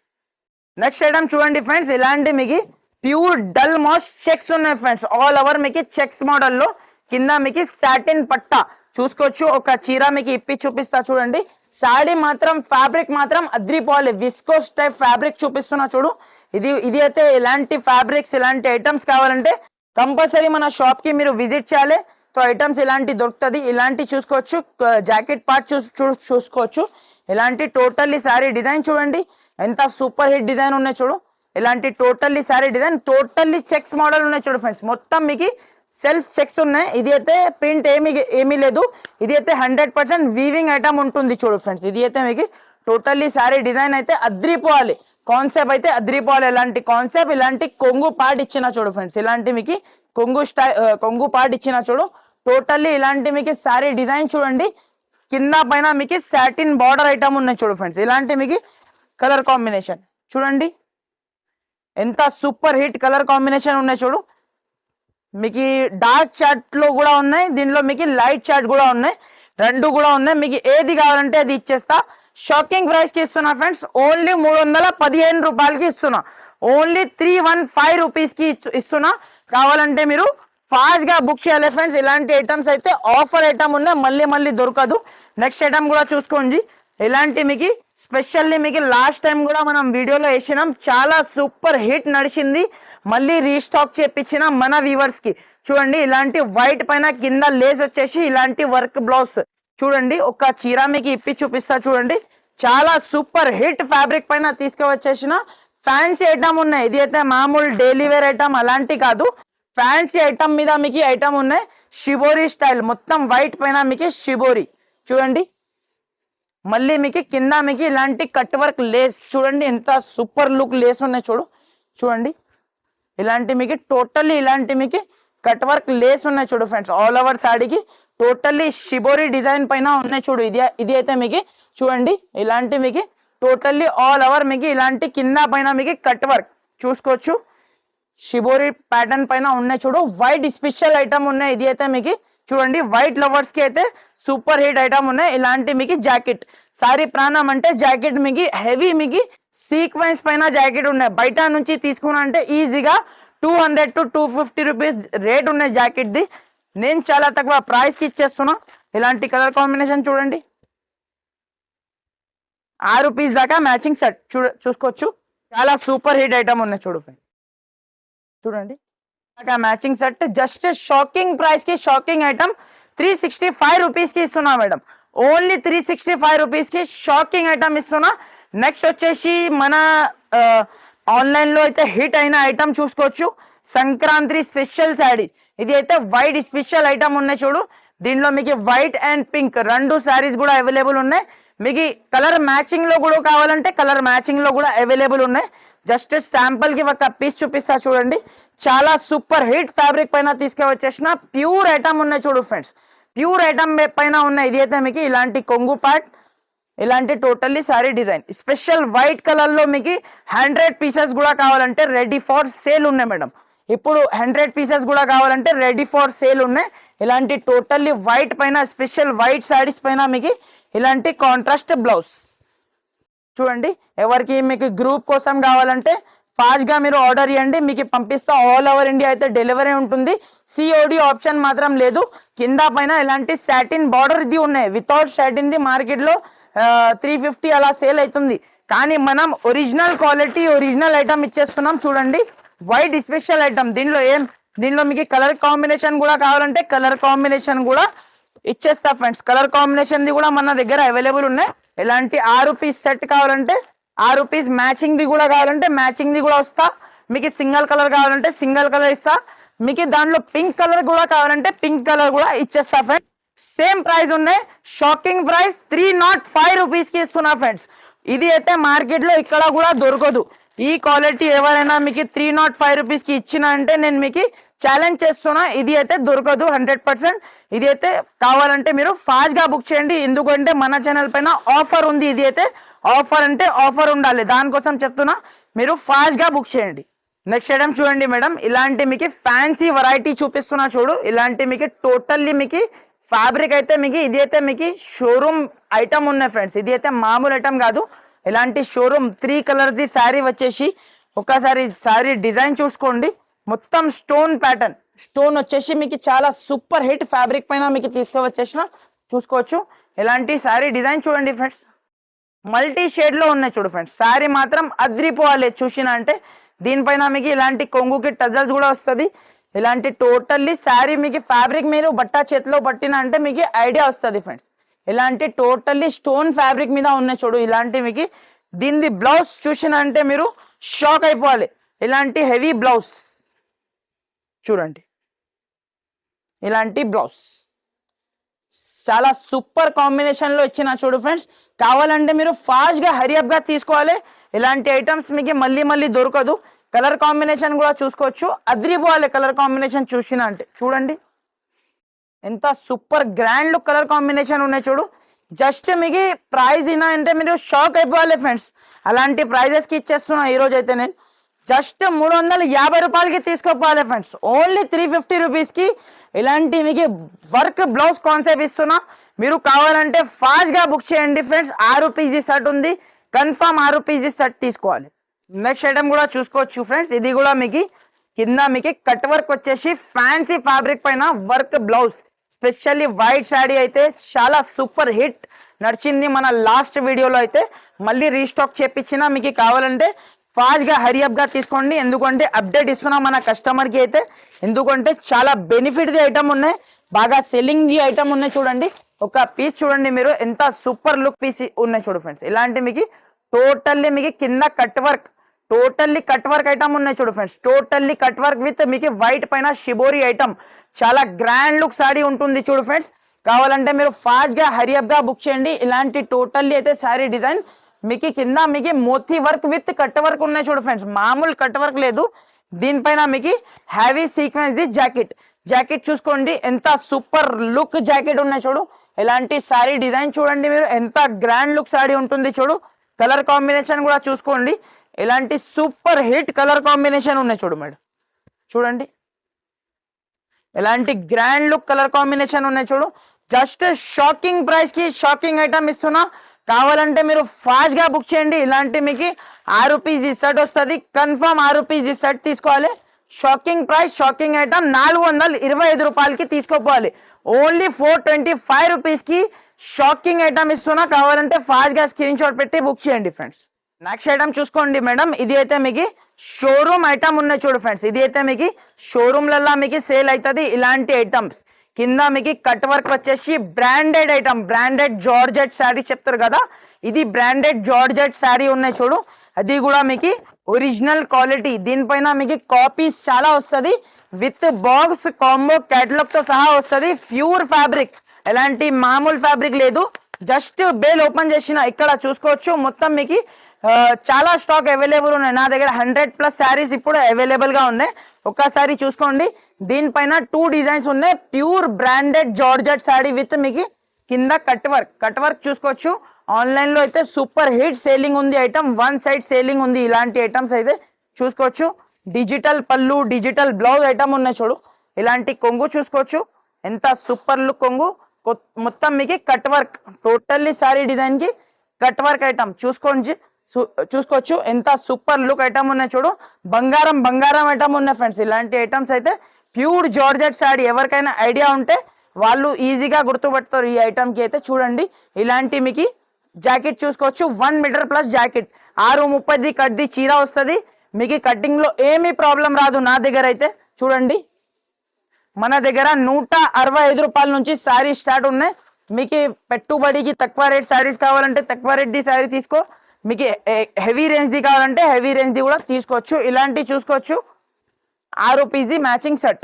నెక్స్ట్ ఐటమ్ చూడండి ఫ్రెండ్స్. ఇలాంటి మీకు ప్యూర్ డల్ మోస్ చెక్స్ ఉన్నాయి ఫ్రెండ్స్. ఆల్ ఓవర్ మీకు చెక్స్ మోడల్లో. కింద మీకు సాటిన్ పట్టా. చూసుకోవచ్చు. ఒక చీర మీకు ఇప్పి చూపిస్తా చూడండి. శాడీ మాత్రం ఫ్యాబ్రిక్ మాత్రం అద్రిపోవాలి. విస్కోస్ టైప్ ఫ్యాబ్రిక్ చూపిస్తున్నా చూడు. ఇది ఇది అయితే ఇలాంటి ఫ్యాబ్రిక్స్ ఇలాంటి ఐటమ్స్ కావాలంటే కంపల్సరీ మన షాప్కి మీరు విజిట్ చేయాలి. సో ఐటమ్స్ ఇలాంటి దొరుకుతుంది ఇలాంటి చూసుకోవచ్చు. జాకెట్ పార్ట్ చూ చూ- చూసుకోవచ్చు. ఇలాంటి టోటల్లీ శారీ డిజైన్ చూడండి. ఎంత సూపర్ హిట్ డిజైన్ ఉన్నాయి చూడు. ఇలాంటి totally sari design totally checks model ఉన్నాయి చూడు ఫ్రెండ్స్. మొత్తం మీకు సెల్ఫ్ చెక్స్ ఉన్నాయి. ఇది అయితే ప్రింట్ ఏమి ఏమీ లేదు. ఇది అయితే హండ్రెడ్ పర్సెంట్ వీవింగ్ ఐటమ్ ఉంటుంది చూడు ఫ్రెండ్స్. ఇది అయితే మీకు టోటల్లీ శారీ డిజైన్ అయితే అద్రిపోవాలి. కాన్సెప్ట్ అయితే అద్రిపోవాలి. ఇలాంటి కాన్సెప్ట్? ఇలాంటి కొంగు పార్ట్ ఇచ్చిన చూడు ఫ్రెండ్స్. ఇలాంటి మీకు కొంగు స్టై కొంగు పార్ట్ ఇచ్చిన చూడు. టోటల్లీ ఇలాంటి మీకు శారీ డిజైన్ చూడండి. కింద పైన మీకు సాటిన్ బార్డర్ ఐటమ్ ఉన్నాయి చూడు ఫ్రెండ్స్. ఇలాంటి మీకు కలర్ కాంబినేషన్. చూడండి. ఎంత సూపర్ హిట్ కలర్ కాంబినేషన్ ఉన్నాయి చూడు. మీకు డార్క్ చాట్లో కూడా ఉన్నాయి దీనిలో మీకు లైట్ చాట్ కూడా ఉన్నాయి రెండు కూడా ఉన్నాయి. మీకు ఏది కావాలంటే అది ఇచ్చేస్తా. షాకింగ్ ప్రైస్కి ఇస్తున్నా ఫ్రెండ్స్ ఓన్లీ మూడు వందల పదిహేను రూపాయలకి ఇస్తున్నా. ఓన్లీ త్రీ వన్ ఫైవ్ రూపీస్కి ఇస్తు- ఇస్తున్నా. కావాలంటే మీరు ఫాస్ట్గా బుక్ చేయాలి ఫ్రెండ్స్ ఇలాంటి ఐటమ్స్ అయితే ఆఫర్ ఐటమ్ ఉన్నాయి మళ్ళీ మళ్ళీ దొరకదు. నెక్స్ట్ ఐటమ్ కూడా చూసుకోండి. ఇలాంటి మీకు స్పెషల్లీ మీకు లాస్ట్ టైం కూడా మనం వీడియోలో వేసినాం. చాలా సూపర్ హిట్ నడిచింది. మళ్ళీ రీస్టాక్ చేపించిన మన వ్యూవర్స్కి. చూడండి ఇలాంటి వైట్ పైన కింద లేస్ వచ్చేసి ఇలాంటి వర్క్ బ్లౌజ్. చూడండి ఒక చీర మీకు ఇప్పి చూపిస్తా చూడండి. చాలా సూపర్ హిట్ ఫ్యాబ్రిక్ పైన తీసుకువచ్చేసిన ఫ్యాన్సీ ఐటమ్ ఉన్నాయి. ఇది అయితే మామూలు డైలీ వేర్ ఐటమ్ అలాంటి కాదు. ఫ్యాన్సీ ఐటమ్ మీద మీకు ఐటమ్ ఉన్నాయి. Shibori style. మొత్తం వైట్ పైన మీకు షిబోరి. చూడండి. మళ్ళీ మీకు కింద మీకు ఇలాంటి కట్ వర్క్ లేస్ చూడండి ఎంత సూపర్ లుక్ లేస్ ఉన్నాయి చూడు. చూడండి. ఇలాంటి మీకు టోటల్లీ ఇలాంటి మీకు కట్ వర్క్ లేస్ ఉన్నాయి చూడు ఫ్రెండ్స్ ఆల్ ఓవర్ సాడీకి టోటల్లీ షిబోరి డిజైన్ పైన ఉన్నాయి చూడు. ఇది ఇది అయితే మీకు చూడండి. ఇలాంటి మీకు టోటల్లీ ఆల్ ఓవర్ మీకు ఇలాంటి కింద పైన మీకు కట్ వర్క్ చూసుకోవచ్చు. షిబోరి ప్యాటర్న్ పైన ఉన్నాయి చూడు. వైట్ స్పెషల్ ఐటమ్ ఉన్నాయి. ఇది అయితే మీకు చూడండి. వైట్ లవర్స్కి అయితే సూపర్ హిట్ ఐటమ్ ఉన్నాయి. ఇలాంటి మీకు జాకెట్ సారీ ప్రాణం అంటే జాకెట్ మీకు హెవీ మీకు సీక్వెన్స్ పైన జాకెట్ ఉన్నాయి బయట నుంచి తీసుకున్నంటే ఈజీగా two hundred to two fifty rupees rate ఉన్నాయి జాకెట్ ది నేను చాలా తక్కువ ప్రైస్కి ఇచ్చేస్తున్నా. ఇలాంటి కలర్ కాంబినేషన్ చూడండి. ఆ రూపీస్ దాకా మ్యాచింగ్ సెట్ చూ చూసుకోవచ్చు. చాలా సూపర్ హిట్ ఐటమ్ ఉన్నాయి చూడు చూడండి. మ్యాచింగ్ సెట్ జస్ట్ షాకింగ్ ప్రైస్కి shocking item three sixty five రూపీస్కి ఇస్తున్నా madam. Only three sixty five రూపీస్కి షాకింగ్ ఐటమ్ ఇస్తున్నా. నెక్స్ట్ వచ్చేసి మన ఆన్లైన్లో అయితే హిట్ అయిన ఐటమ్ చూసుకోవచ్చు. సంక్రాంతి స్పెషల్ శారీ. ఇది అయితే వైట్ స్పెషల్ ఐటమ్ ఉన్నాయి చూడు. దీనిలో మీకు వైట్ అండ్ పింక్ రెండు శారీస్ కూడా అవైలబుల్ ఉన్నాయి. మీకు కలర్ మ్యాచింగ్లో కూడా కావాలంటే కలర్ మ్యాచింగ్లో కూడా అవైలబుల్ ఉన్నాయి. జస్ట్ శాంపుల్కి ఒక పీస్ చూపిస్తా చూడండి. చాలా సూపర్ హిట్ ఫ్యాబ్రిక్ పైన తీసుకువచ్చేసిన ప్యూర్ ఐటమ్ ఉన్నాయి చూడు ఫ్రెండ్స్ ప్యూర్ ఐటమ్ పైన ఉన్న ఇది అయితే మీకు ఇలాంటి కొంగు పార్ట్ ఇలాంటి totally sari design. Special white కలర్లో మీకు హండ్రెడ్ పీసెస్ కూడా కావాలంటే రెడీ ఫార్ సేల్ ఉన్నాయి మేడం. ఇప్పుడు హండ్రెడ్ పీసెస్ కూడా కావాలంటే రెడీ ఫార్ సేల్ ఉన్నాయి. ఇలాంటి టోటల్లీ వైట్ పైన స్పెషల్ వైట్ శారీస్ పైన మీకు ఇలాంటి కాంట్రాస్ట్ బ్లౌజ్. చూడండి ఎవరికి మీకు గ్రూప్ కోసం కావాలంటే ఫాస్ట్గా మీరు ఆర్డర్ ఇవ్వండి మీకు పంపిస్తా ఆల్ ఓవర్ ఇండియా అయితే డెలివరీ ఉంటుంది. సిఓడి ఆప్షన్ మాత్రం లేదు. కింద పైన ఇలాంటి సాటిన్ బార్డర్ ఇది ఉన్నాయి. వితౌట్ సాటిన్ ది మార్కెట్లో త్రీ ఫిఫ్టీ అలా సేల్ అవుతుంది. కానీ మనం ఒరిజినల్ క్వాలిటీ ఒరిజినల్ ఐటమ్ ఇచ్చేస్తున్నాం. చూడండి వైట్ స్పెషల్ ఐటమ్ దీనిలో ఏం? దీనిలో మీకు కలర్ కాంబినేషన్ కూడా కావాలంటే కలర్ కాంబినేషన్ కూడా ఇచ్చేస్తా ఫ్రెండ్స్ కలర్ కాంబినేషన్ది కూడా మన దగ్గర అవైలబుల్ ఉన్నాయి. ఇలాంటి ఆరు పీస్ సెట్ కావాలంటే ఆరు పీస్ మ్యాచింగ్ది కూడా కావాలంటే మ్యాచింగ్ది కూడా వస్తా. మీకు సింగిల్ కలర్ కావాలంటే సింగిల్ కలర్ ఇస్తా. మీకు దాంట్లో పింక్ కలర్ కూడా కావాలంటే పింక్ కలర్ కూడా ఇచ్చేస్తా ఫ్రెండ్స్ సేమ్ ప్రైస్ ఉన్నాయి. Shocking price three nought five రూపీస్కి ఇస్తున్నా ఫ్రెండ్స్ ఇది అయితే మార్కెట్లో ఇక్కడ కూడా దొరకదు. ఈ క్వాలిటీ ఎవరైనా మీకు త్రీ నాట్ ఫైవ్ రూపీస్కి ఇచ్చిన అంటే నేను మీకు ఛాలెంజ్ చేస్తున్నా. ఇది అయితే దొరకదు హండ్రెడ్ పర్సెంట్ ఇది అయితే కావాలంటే మీరు ఫాస్ట్గా బుక్ చేయండి. ఎందుకంటే మన ఛానల్ పైన ఆఫర్ ఉంది. ఇది అయితే ఆఫర్ అంటే ఆఫర్ ఉండాలి. దానికోసం చెప్తున్నా. మీరు ఫాస్ట్గా బుక్ చేయండి. నెక్స్ట్ ఐటమ్ చూడండి మేడం ఇలాంటి మీకు ఫ్యాన్సీ వెరైటీ చూపిస్తున్నా చూడు. ఇలాంటి మీకు టోటల్లీ మీకు ఫ్యాబ్రిక్ అయితే మీకు ఇది అయితే మీకు షోరూమ్ ఐటమ్ ఉన్నాయి ఫ్రెండ్స్ ఇది అయితే మామూలు ఐటమ్ కాదు. ఇలాంటి షోరూమ్ త్రీ కలర్స్ శారీ వచ్చేసి ఒకసారి శారీ డిజైన్ చూసుకోండి. మొత్తం స్టోన్ ప్యాటర్న్ స్టోన్ వచ్చేసి మీకు చాలా సూపర్ హిట్ ఫ్యాబ్రిక్ పైన మీకు తీసుకువచ్చేసిన చూసుకోవచ్చు. ఇలాంటి శారీ డిజైన్ చూడండి ఫ్రెండ్స్ మల్టీ షేడ్లో ఉన్నాయి చూడు ఫ్రెండ్స్ శారీ మాత్రం అద్రిపోవాలి చూసిన అంటే దీనిపైన మీకు ఇలాంటి కొంగుకి టజల్స్ కూడా వస్తుంది. ఇలాంటి టోటల్లీ శారీ మీకు ఫ్యాబ్రిక్ మీరు బట్ట చేతిలో పట్టిన అంటే మీకు ఐడియా వస్తుంది ఫ్రెండ్స్. ఇలాంటి టోటల్లీ స్టోన్ ఫ్యాబ్రిక్ మీద ఉన్నాయి చూడు ఇలాంటి మీకు దీనిది బ్లౌజ్ చూసిన అంటే మీరు షాక్ అయిపోవాలి. ఇలాంటి హెవీ బ్లౌజ్. చూడండి. ఇలాంటి బ్లౌజ్. చాలా సూపర్ కాంబినేషన్లో ఇచ్చిన చూడు ఫ్రెండ్స్. కావాలంటే మీరు ఫాస్ట్గా హరియప్గా తీసుకోవాలి. ఇలాంటి ఐటమ్స్ మీకు మళ్ళీ మళ్ళీ దొరకదు. కలర్ కాంబినేషన్ కూడా చూసుకోవచ్చు. అదిరిపోవాలి కలర్ కాంబినేషన్ చూసిన అంటే. చూడండి. ఎంత super grand look colour combination ఉన్నాయి చూడు. జస్ట్ మీకు ప్రైజ్ ఇనా అంటే మీరు షాక్ అయిపోవాలి ఫ్రెండ్స్ అలాంటి ప్రైజెస్కి ఇచ్చేస్తున్నా ఈరోజు అయితే నేను. జస్ట్ మూడు వందల యాభై రూపాయలకి తీసుకోపోవాలి ఫ్రెండ్స్ ఓన్లీ త్రీ ఫిఫ్టీ రూపీస్కి ఇలాంటి మీకు వర్క్ బ్లౌజ్ కాన్సెప్ట్ ఇస్తున్నా. మీరు కావాలంటే ఫాస్ట్గా బుక్ చేయండి ఫ్రెండ్స్ ఆరు పీజీ షర్ట్ ఉంది. కన్ఫర్మ్ ఆరు పీజీ సెట్ తీసుకోవాలి. నెక్స్ట్ ఐటమ్ కూడా చూసుకోవచ్చు ఫ్రెండ్స్. ఇది కూడా మీకు కింద మీకు కట్ వర్క్ వచ్చేసి ఫ్యాన్సీ ఫ్యాబ్రిక్ పైన work blouse. Specially white sari అయితే చాలా సూపర్ హిట్ నడిచింది మన లాస్ట్ వీడియోలో అయితే. మళ్ళీ రీస్టాక్ చేపించిన మీకు కావాలంటే ఫాస్ట్గా హరియప్గా గా తీసుకోండి. ఎందుకంటే అప్డేట్ ఇస్తున్నాం మన కస్టమర్కి అయితే. ఎందుకంటే చాలా బెనిఫిట్ ది ఐటమ్ ఉన్నాయి. బాగా సెల్లింగ్ ది ఐటమ్ ఉన్నాయి చూడండి. ఒక పీస్ చూడండి మీరు ఎంత సూపర్ లుక్ పీస్ ఉన్నాయి చూడు ఫ్రెండ్స్ ఇలాంటి మీకు టోటల్లీ మీకు కింద cut work totally cut work item ఉన్నాయి చూడు friends totally cut work with మీకు వైట్ పైన షిబోరి ఐటమ్ చాలా గ్రాండ్ లుక్ సారీ ఉంటుంది చూడు ఫ్రెండ్స్ కావాలంటే మీరు ఫాస్ట్గా హరియప్గా బుక్ చేయండి. ఇలాంటి టోటల్లీ అయితే శారీ డిజైన్ మీకు కింద మీకు మోతీ వర్క్ విత్ కట్ వర్క్ ఉన్నాయి చూడు ఫ్రెండ్స్ మామూలు కట్ వర్క్ లేదు. దీనిపైన మీకు heavy sequence the jacket jacket చూసుకోండి. ఎంత సూపర్ లుక్ జాకెట్ ఉన్నాయి చూడు. ఇలాంటి సారీ డిజైన్ చూడండి మీరు. ఎంత గ్రాండ్ లుక్ సారీ ఉంటుంది చూడు. కలర్ కాంబినేషన్ కూడా చూసుకోండి. ఇలాంటి సూపర్ హిట్ కలర్ కాంబినేషన్ ఉన్నాయి చూడు మేడం. చూడండి. ఎలాంటి గ్రాండ్ లుక్ కలర్ కాంబినేషన్ ఉన్నాయి చూడు. జస్ట్ షాకింగ్ ప్రైస్కి షాకింగ్ ఐటమ్ ఇస్తున్నా. కావాలంటే మీరు ఫాస్ట్గా బుక్ చేయండి. ఇలాంటి మీకు ఆరు రూపీస్ ఈ సెట్ వస్తుంది. కన్ఫర్మ్ ఆరు రూపీస్ ఈ సెట్ తీసుకోవాలి. షాకింగ్ ప్రైస్ షాకింగ్ ఐటమ్ నాలుగు వందల ఇరవై ఐదు రూపాయలకి తీసుకోపోవాలి ఓన్లీ ఫోర్ ట్వంటీ ఫైవ్ రూపీస్కి షాకింగ్ ఐటమ్ ఇస్తున్నా. కావాలంటే ఫాస్ట్గా స్క్రీన్ షాట్ పెట్టి బుక్ చేయండి ఫ్రెండ్స్. నెక్స్ట్ ఐటమ్ చూసుకోండి మేడం. ఇది అయితే మీకు షోరూమ్ ఐటమ్ ఉన్నాయి చూడు ఫ్రెండ్స్. ఇది అయితే మీకు షోరూమ్లల్లా మీకు సేల్ అవుతుంది ఇలాంటి ఐటమ్స్. కింద మీకు కట్ వర్క్ వచ్చేసి branded item. Branded georgette sari చెప్తారు కదా. ఇది బ్రాండెడ్ జార్జెట్ శారీ ఉన్నాయి చూడు. అది కూడా మీకు ఒరిజినల్ క్వాలిటీ. దీనిపైన మీకు కాపీస్ చాలా వస్తుంది. విత్ బాక్స్ కాంబో కేటలాగ్తో సహా వస్తుంది. Pure fabric. ఎలాంటి మామూలు ఫ్యాబ్రిక్ లేదు. జస్ట్ బేల్ ఓపెన్ చేసిన ఇక్కడ చూసుకోవచ్చు. మొత్తం మీకు చాలా స్టాక్ అవైలబుల్ ఉన్నాయి. నా దగ్గర హండ్రెడ్ ప్లస్ శారీస్ ఇప్పుడు అవైలబుల్గా ఉన్నాయి. ఒక్కసారి చూసుకోండి. దీనిపైన టూ డిజైన్స్ ఉన్నాయి. Pure branded georgette sari with మీకు కింద కట్ వర్క్. కట్ వర్క్ చూసుకోవచ్చు. ఆన్లైన్లో అయితే సూపర్ హిట్ సేలింగ్ ఉంది ఐటమ్. వన్ సైడ్ సేలింగ్ ఉంది. ఇలాంటి ఐటమ్స్ అయితే చూసుకోవచ్చు. డిజిటల్ పళ్ళు డిజిటల్ బ్లౌజ్ ఐటమ్ ఉన్నాయి చూడు. ఇలాంటి కొంగు చూసుకోవచ్చు. ఎంత సూపర్ లుక్ కొంగు. మొత్తం మీకు కట్ వర్క్ టోటల్లీ శారీ డిజైన్కి కట్ వర్క్ ఐటమ్. చూసుకోండి చూసుకోవచ్చు. ఎంత సూపర్ లుక్ ఐటమ్ ఉన్నాయి చూడు. బంగారం బంగారం ఐటమ్ ఉన్నాయి ఫ్రెండ్స్. ఇలాంటి ఐటమ్స్ అయితే ప్యూర్ జార్జెట్ శారీ. ఎవరికైనా ఐడియా ఉంటే వాళ్ళు ఈజీగా గుర్తుపడతారు ఈ ఐటమ్కి అయితే చూడండి. ఇలాంటి మీకు జాకెట్ చూసుకోవచ్చు. One metre plus jacket. ఆరు ముప్పైది కట్ది చీర వస్తుంది. మీకు కటింగ్లో ఏమీ ప్రాబ్లం రాదు నా దగ్గర అయితే. చూడండి. మన దగ్గర నూట అరవై ఐదు రూపాయల నుంచి శారీ స్టార్ట్ ఉన్నాయి. మీకు పెట్టుబడికి తక్కువ రేట్ శారీస్ కావాలంటే తక్కువ రేట్ ది శారీ తీసుకో. మీకు హెవీ రేంజ్ది కావాలంటే హెవీ రేంజ్ది కూడా తీసుకోవచ్చు. ఇలాంటివి చూసుకోవచ్చు. ఆరు పీజీ మ్యాచింగ్ సెట్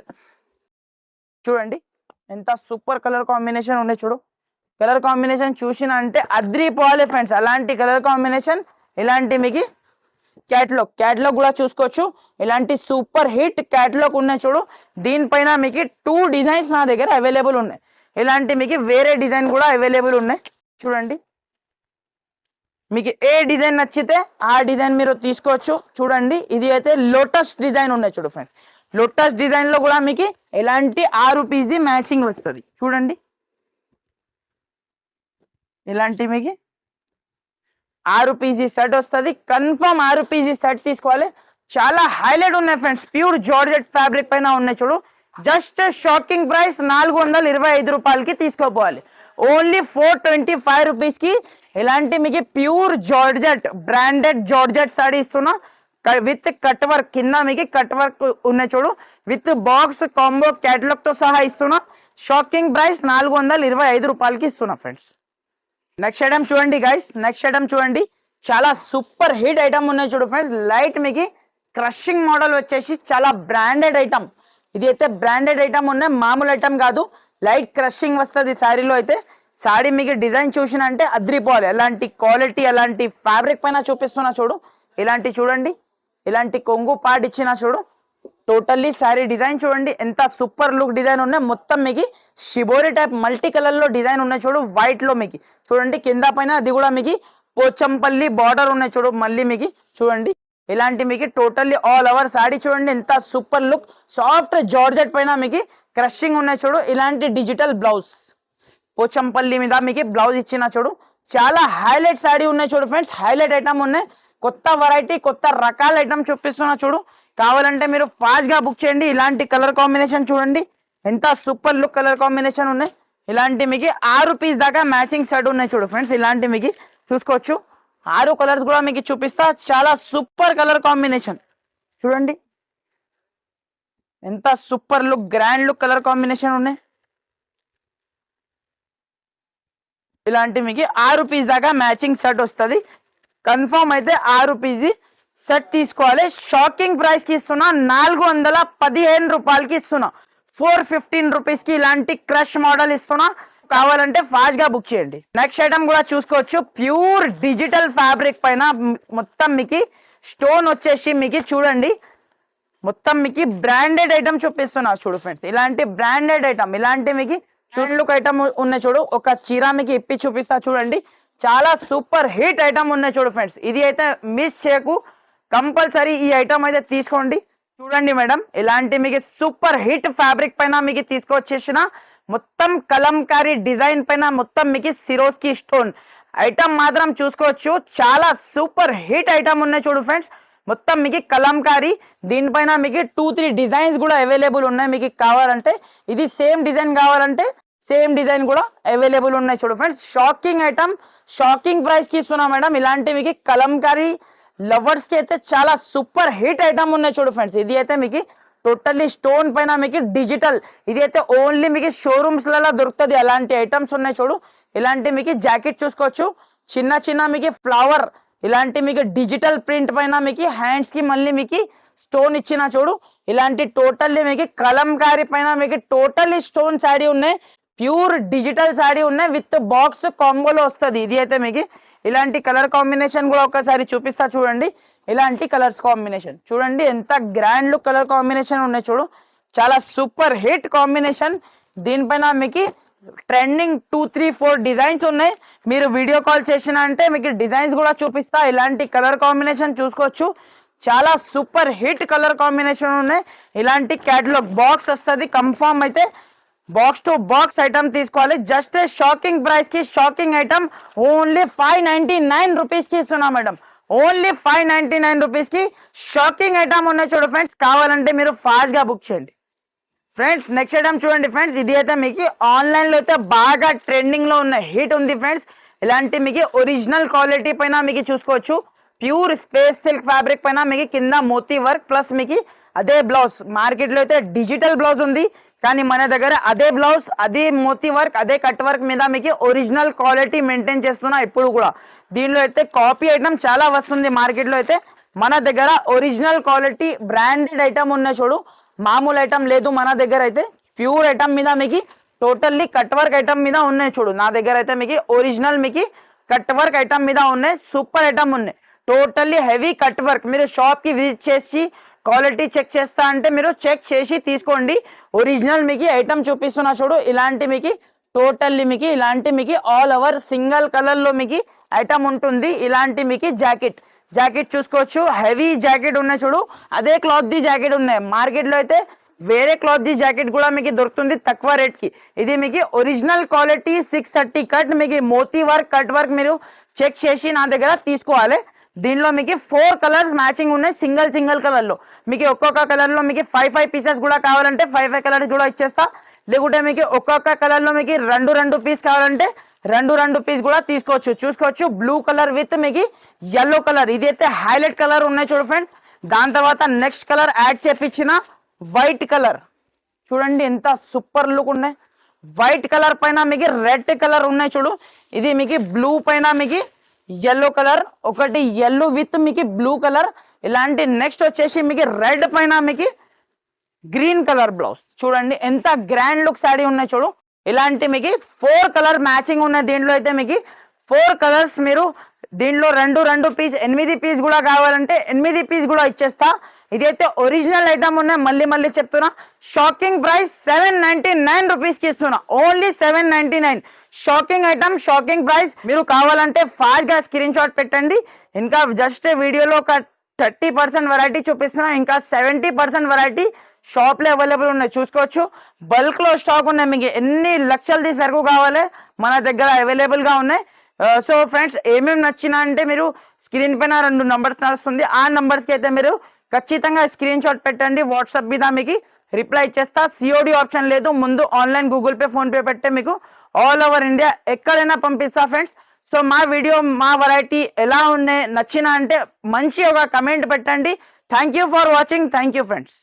చూడండి. ఎంత సూపర్ కలర్ కాంబినేషన్ ఉన్నాయి చూడు. కలర్ కాంబినేషన్ చూసిన అంటే అద్రిపోవాలి ఫ్రెండ్స్ అలాంటి కలర్ కాంబినేషన్ ఇలాంటి మీకు క్యాట్లాగ్ క్యాట్లాగ్ కూడా చూసుకోవచ్చు. ఇలాంటి సూపర్ హిట్ క్యాట్లాగ్ ఉన్నాయి చూడు. దీనిపైన మీకు టూ డిజైన్స్ నా దగ్గర అవైలబుల్ ఉన్నాయి. ఇలాంటి మీకు వేరే డిజైన్ కూడా అవైలబుల్ ఉన్నాయి. చూడండి. మీకు ఏ డిజైన్ నచ్చితే ఆ డిజైన్ మీరు తీసుకోవచ్చు. చూడండి. ఇది అయితే లోటస్ డిజైన్ ఉన్నాయి చూడు ఫ్రెండ్స్ లోటస్ డిజైన్లో కూడా మీకు ఎలాంటి ఆరు పీజీ మ్యాచింగ్ వస్తుంది. చూడండి. ఇలాంటి మీకు ఆరు పీజీ సెట్ వస్తుంది. కన్ఫర్మ్ ఆరు పీజీ సెట్ తీసుకోవాలి. చాలా హైలైట్ ఉన్నాయి ఫ్రెండ్స్. ప్యూర్ జార్జెట్ ఫ్యాబ్రిక్ పైన ఉన్నాయి చూడు. జస్ట్ షాకింగ్ ప్రైస్ నాలుగు వందల ఇరవై ఐదు రూపాయలకి తీసుకోపోవాలి. ఓన్లీ ఫోర్ ట్వంటీ ఫైవ్ రూపీస్కి ఇలాంటి మీకు pure georgette branded georgette sari ఇస్తున్నా. విత్ కట్ వర్క్ కింద మీకు కట్ వర్క్ ఉన్నాయి చూడు. విత్ బాక్స్ కాంబో క్యాటలాగ్తో తో సహా ఇస్తున్నా. షాకింగ్ ప్రైస్ నాలుగు వందల ఇరవై ఐదు రూపాయలకి ఇస్తున్నా ఫ్రెండ్స్. నెక్స్ట్ ఐటమ్ చూడండి గైస్ నెక్స్ట్ ఐటమ్ చూడండి. చాలా సూపర్ హిట్ ఐటమ్ ఉన్నాయి చూడు ఫ్రెండ్స్ లైట్ మీకు క్రషింగ్ మోడల్ వచ్చేసి చాలా బ్రాండెడ్ ఐటమ్ ఇది అయితే బ్రాండెడ్ ఐటమ్ ఉన్నాయి మామూలు ఐటమ్ కాదు. లైట్ క్రషింగ్ వస్తుంది శారీలో అయితే. శారీ మీకు డిజైన్ చూసిన అంటే అద్రిపోవాలి. ఎలాంటి క్వాలిటీ ఎలాంటి ఫ్యాబ్రిక్ పైన చూపిస్తున్నా చూడు. ఇలాంటి చూడండి. ఇలాంటి కొంగు పాట్ ఇచ్చిన చూడు. టోటల్లీ శారీ డిజైన్ చూడండి ఎంత సూపర్ లుక్ డిజైన్ ఉన్నాయి మొత్తం మీకు షిబోరి టైప్ మల్టీ కలర్లో డిజైన్ ఉన్నాయి చూడు వైట్లో మీకు చూడండి కింద పైన అది కూడా మీకు పోచంపల్లి బార్డర్ ఉన్నాయి చూడు మళ్ళీ మీకు చూడండి ఇలాంటి మీకు టోటల్లీ ఆల్ ఓవర్ శారీ చూడండి ఎంత సూపర్ లుక్ సాఫ్ట్ జార్జెట్ పైన మీకు క్రషింగ్ ఉన్నాయి చూడు ఇలాంటి డిజిటల్ బ్లౌజ్ పోచంపల్లి మీద మీకు బ్లౌజ్ ఇచ్చిన చూడు చాలా హైలైట్ శారీ ఉన్నాయి చూడు ఫ్రెండ్స్ హైలైట్ ఐటమ్ ఉన్నాయి కొత్త వెరైటీ కొత్త రకాల ఐటమ్ చూపిస్తున్నా చూడు కావాలంటే మీరు ఫాస్ట్గా బుక్ చేయండి. ఇలాంటి కలర్ కాంబినేషన్ చూడండి. ఎంత సూపర్ లుక్ కలర్ కాంబినేషన్ ఉన్నాయి. ఇలాంటి మీకు ఆరు పీస్ దాకా మ్యాచింగ్ సెట్ ఉన్నాయి చూడు ఫ్రెండ్స్. ఇలాంటి మీకు చూసుకోవచ్చు. ఆరు కలర్స్ కూడా మీకు చూపిస్తా. చాలా సూపర్ కలర్ కాంబినేషన్. చూడండి. ఎంత super look grand look colour combination ఉన్నాయి. ఇలాంటి మీకు ఆరు పీస్ దాకా మ్యాచింగ్ సెట్ వస్తుంది. కన్ఫర్మ్ అయితే ఆరు పీజీ సెట్ తీసుకోవాలి. షాకింగ్ ప్రైస్కి ఇస్తున్నా. నాలుగు వందల పదిహేను రూపాయలకి ఇస్తున్నా. ఫోర్ ఫిఫ్టీన్ రూపీస్కి ఇలాంటి క్రష్ మోడల్ ఇస్తున్నా. కావాలంటే ఫాస్ట్గా బుక్ చేయండి. నెక్స్ట్ ఐటమ్ కూడా చూసుకోవచ్చు. ప్యూర్ డిజిటల్ ఫ్యాబ్రిక్ పైన మొత్తం మీకు స్టోన్ వచ్చేసి మీకు చూడండి. మొత్తం మీకు బ్రాండెడ్ ఐటమ్ చూపిస్తున్నా చూడు ఫ్రెండ్స్ ఇలాంటి బ్రాండెడ్ ఐటమ్ ఇలాంటి మీకు చూడు ఐటమ్ ఉన్నాయి చూడు. ఒక చీర మీకు ఇప్పి చూపిస్తా చూడండి. చాలా సూపర్ హిట్ ఐటమ్ ఉన్నాయి చూడు ఫ్రెండ్స్ ఇది అయితే మిస్ చేయకు. కంపల్సరీ ఈ ఐటమ్ అయితే తీసుకోండి. చూడండి మేడం ఇలాంటి మీకు సూపర్ హిట్ ఫ్యాబ్రిక్ పైన మీకు తీసుకొచ్చేసిన మొత్తం కలంకారీ డిజైన్ పైన మొత్తం మీకు సిరోస్కి స్టోన్ ఐటమ్ మాత్రం చూసుకోవచ్చు. చాలా సూపర్ హిట్ ఐటమ్ ఉన్నాయి చూడు ఫ్రెండ్స్ మొత్తం మీకు కలంకారీ దీనిపైన మీకు టూ త్రీ డిజైన్స్ కూడా అవైలబుల్ ఉన్నాయి మీకు కావాలంటే. ఇది సేమ్ డిజైన్ కావాలంటే సేమ్ డిజైన్ కూడా అవైలబుల్ ఉన్నాయి చూడు ఫ్రెండ్స్ షాకింగ్ ఐటమ్ షాకింగ్ ప్రైస్కి ఇస్తున్నాం మేడం. ఇలాంటి మీకు కలంకారీ లవర్స్కి అయితే చాలా సూపర్ హిట్ ఐటమ్ ఉన్నాయి చూడు ఫ్రెండ్స్. ఇది అయితే మీకు టోటల్లీ స్టోన్ పైన మీకు డిజిటల్. ఇది అయితే ఓన్లీ మీకు షోరూమ్స్లలో దొరుకుతుంది. అలాంటి ఐటమ్స్ ఉన్నాయి చూడు. ఇలాంటి మీకు జాకెట్ చూసుకోవచ్చు. చిన్న చిన్న మీకు ఫ్లవర్ ఇలాంటి మీకు డిజిటల్ ప్రింట్ పైన మీకు హ్యాండ్స్కి మళ్ళీ మీకు స్టోన్ ఇచ్చిన చూడు. ఇలాంటి టోటల్లీ మీకు కలంకారీ పైన మీకు టోటల్లీ స్టోన్ శాడీ ఉన్నాయి. ప్యూర్ డిజిటల్ శాడీ ఉన్నాయి. విత్ బాక్స్ కాంబోలో వస్తుంది. ఇది అయితే మీకు ఇలాంటి కలర్ కాంబినేషన్ కూడా ఒకసారి చూపిస్తా చూడండి. ఇలాంటి కలర్స్ కాంబినేషన్. చూడండి ఎంత గ్రాండ్ లుక్ కలర్ కాంబినేషన్ ఉన్నాయి చూడు. చాలా సూపర్ హిట్ కాంబినేషన్. దీనిపైన మీకు trending two three four designs ఉన్నాయి. మీరు వీడియో కాల్ చేసిన అంటే మీకు డిజైన్స్ కూడా చూపిస్తా. ఇలాంటి కలర్ కాంబినేషన్ చూసుకోవచ్చు. చాలా సూపర్ హిట్ కలర్ కాంబినేషన్ ఉన్నాయి. ఇలాంటి క్యాటలాగ్ బాక్స్ వస్తుంది. కన్ఫామ్ అయితే బాక్స్ టు బాక్స్ ఐటమ్ తీసుకోవాలి. జస్ట్ షాకింగ్ ప్రైస్కి shocking item only five ninety nine రూపీస్కి ఇస్తున్నా madam. Only five ninety nine రూపీస్కి షాకింగ్ ఐటమ్ ఉన్నాయి చూడు ఫ్రెండ్స్ కావాలంటే మీరు ఫాస్ట్గా బుక్ చేయండి. ఫ్రెండ్స్ నెక్స్ట్ ఐటమ్ చూడండి ఫ్రెండ్స్ ఇది అయితే మీకు ఆన్లైన్లో అయితే బాగా ట్రెండింగ్లో ఉన్న హిట్ ఉంది ఫ్రెండ్స్ ఇలాంటి మీకు ఒరిజినల్ క్వాలిటీ పైన మీకు చూసుకోవచ్చు. ప్యూర్ స్పేస్ సిల్క్ ఫ్యాబ్రిక్ పైన మీకు కింద మోతీ వర్క్ ప్లస్ మీకు అదే బ్లౌజ్ మార్కెట్లో అయితే డిజిటల్ బ్లౌజ్ ఉంది. కానీ మన దగ్గర అదే బ్లౌజ్ అదే మోతీ వర్క్ అదే కట్ వర్క్ మీద మీకు ఒరిజినల్ క్వాలిటీ మెయింటైన్ చేస్తున్నా ఇప్పుడు కూడా. దీనిలో అయితే కాపీ ఐటమ్ చాలా వస్తుంది మార్కెట్లో అయితే. మన దగ్గర ఒరిజినల్ క్వాలిటీ బ్రాండెడ్ ఐటమ్ ఉన్నాయి చూడు మామూలు ఐటమ్ లేదు మన దగ్గర అయితే. ప్యూర్ ఐటమ్ మీద మీకు టోటల్లీ కట్ వర్క్ ఐటమ్ మీద ఉన్నాయి చూడు. నా దగ్గర అయితే మీకు ఒరిజినల్ మీకు కట్ వర్క్ ఐటమ్ మీద ఉన్నాయి. సూపర్ ఐటమ్ ఉన్నాయి. టోటల్లీ హెవీ కట్ వర్క్ మీరు షాప్కి విజిట్ చేసి క్వాలిటీ చెక్ చేస్తా అంటే మీరు చెక్ చేసి తీసుకోండి. ఒరిజినల్ మీకు ఐటమ్ చూపిస్తున్నా చూడు. ఇలాంటి మీకు టోటల్లీ మీకు ఇలాంటి మీకు ఆల్ ఓవర్ సింగిల్ కలర్లో మీకు ఐటమ్ ఉంటుంది. ఇలాంటి మీకు జాకెట్ జాకెట్ చూసుకోవచ్చు. హెవీ జాకెట్ ఉన్నాయి చూడు. అదే క్లాత్ ది జాకెట్ ఉన్నాయి. మార్కెట్లో అయితే వేరే క్లాత్ ది జాకెట్ కూడా మీకు దొరుకుతుంది తక్కువ రేట్కి ఇది మీకు original quality six thirty cut మీకు మోతీ వర్క్ కట్ వర్క్ మీరు చెక్ చేసి నా దగ్గర తీసుకోవాలి. దీనిలో మీకు ఫోర్ కలర్స్ మ్యాచింగ్ ఉన్నాయి సింగిల్ సింగిల్ కలర్లో మీకు ఒక్కొక్క కలర్లో మీకు ఫైవ్ ఫైవ్ పీసెస్ కూడా కావాలంటే ఫైవ్ ఫైవ్ కలర్స్ కూడా ఇచ్చేస్తా. లేకుంటే మీకు ఒక్కొక్క కలర్లో మీకు రెండు రెండు పీస్ కావాలంటే రెండు రెండు పీస్ కూడా తీసుకోవచ్చు. చూసుకోవచ్చు బ్లూ కలర్ విత్ మీకు ఎల్లో కలర్ ఇది అయితే హైలైట్ కలర్ ఉన్నాయి చూడు ఫ్రెండ్స్ దాని తర్వాత నెక్స్ట్ కలర్ యాడ్ చేపించిన వైట్ కలర్ చూడండి ఎంత సూపర్ లుక్ ఉన్నాయి. వైట్ కలర్ పైన మీకు రెడ్ కలర్ ఉన్నాయి చూడు. ఇది మీకు బ్లూ పైన మీకు ఎల్లో కలర్ ఒకటి ఎల్లో విత్ మీకు బ్లూ కలర్ ఇలాంటి నెక్స్ట్ వచ్చేసి మీకు రెడ్ పైన మీకు గ్రీన్ కలర్ బ్లౌజ్ చూడండి ఎంత గ్రాండ్ లుక్ శారీ ఉన్నాయి చూడు. ఇలాంటి మీకు ఫోర్ కలర్ మ్యాచింగ్ ఉన్నాయి దీంట్లో అయితే మీకు ఫోర్ కలర్స్ మీరు దీంట్లో రెండు రెండు పీస్ ఎనిమిది పీస్ కూడా కావాలంటే ఎనిమిది పీస్ కూడా ఇచ్చేస్తా. ఇదైతే ఒరిజినల్ ఐటమ్ ఉన్నాయి మళ్ళీ మళ్ళీ చెప్తున్నా. Shocking price seven ninety nine రూపీస్కి ఇస్తున్నా. Only seven ninety nine shocking item shocking price మీరు కావాలంటే ఫాస్ట్గా స్క్రీన్ షాట్ పెట్టండి. ఇంకా జస్ట్ వీడియోలో ఒక థర్టీ పర్సెంట్ వెరైటీ చూపిస్తున్నా. ఇంకా సెవెంటీ పర్సెంట్ వెరైటీ షాప్లో అవైలబుల్ ఉన్నాయి. చూసుకోవచ్చు. బల్క్లో స్టాక్ ఉన్నాయి. మీకు ఎన్ని లక్షలది సరుకు కావాలి? మన దగ్గర అవైలబుల్గా ఉన్నాయి. సో ఫ్రెండ్స్ ఏమేమి నచ్చినా అంటే మీరు స్క్రీన్ పైన రెండు నంబర్స్ నడుస్తుంది. ఆ నెంబర్స్కి అయితే మీరు ఖచ్చితంగా స్క్రీన్ షాట్ పెట్టండి వాట్సాప్ మీద మీకు రిప్లై చేస్తా సిఓడి ఆప్షన్ లేదు ముందు online Google Pay PhonePe పెట్టే మీకు ఆల్ ఓవర్ ఇండియా ఎక్కడైనా పంపిస్తా ఫ్రెండ్స్. సో మా వీడియో మా వెరైటీ ఎలా ఉన్నాయి నచ్చిన అంటే మంచి ఒక కమెంట్ పెట్టండి. Thank you for watching thank you friends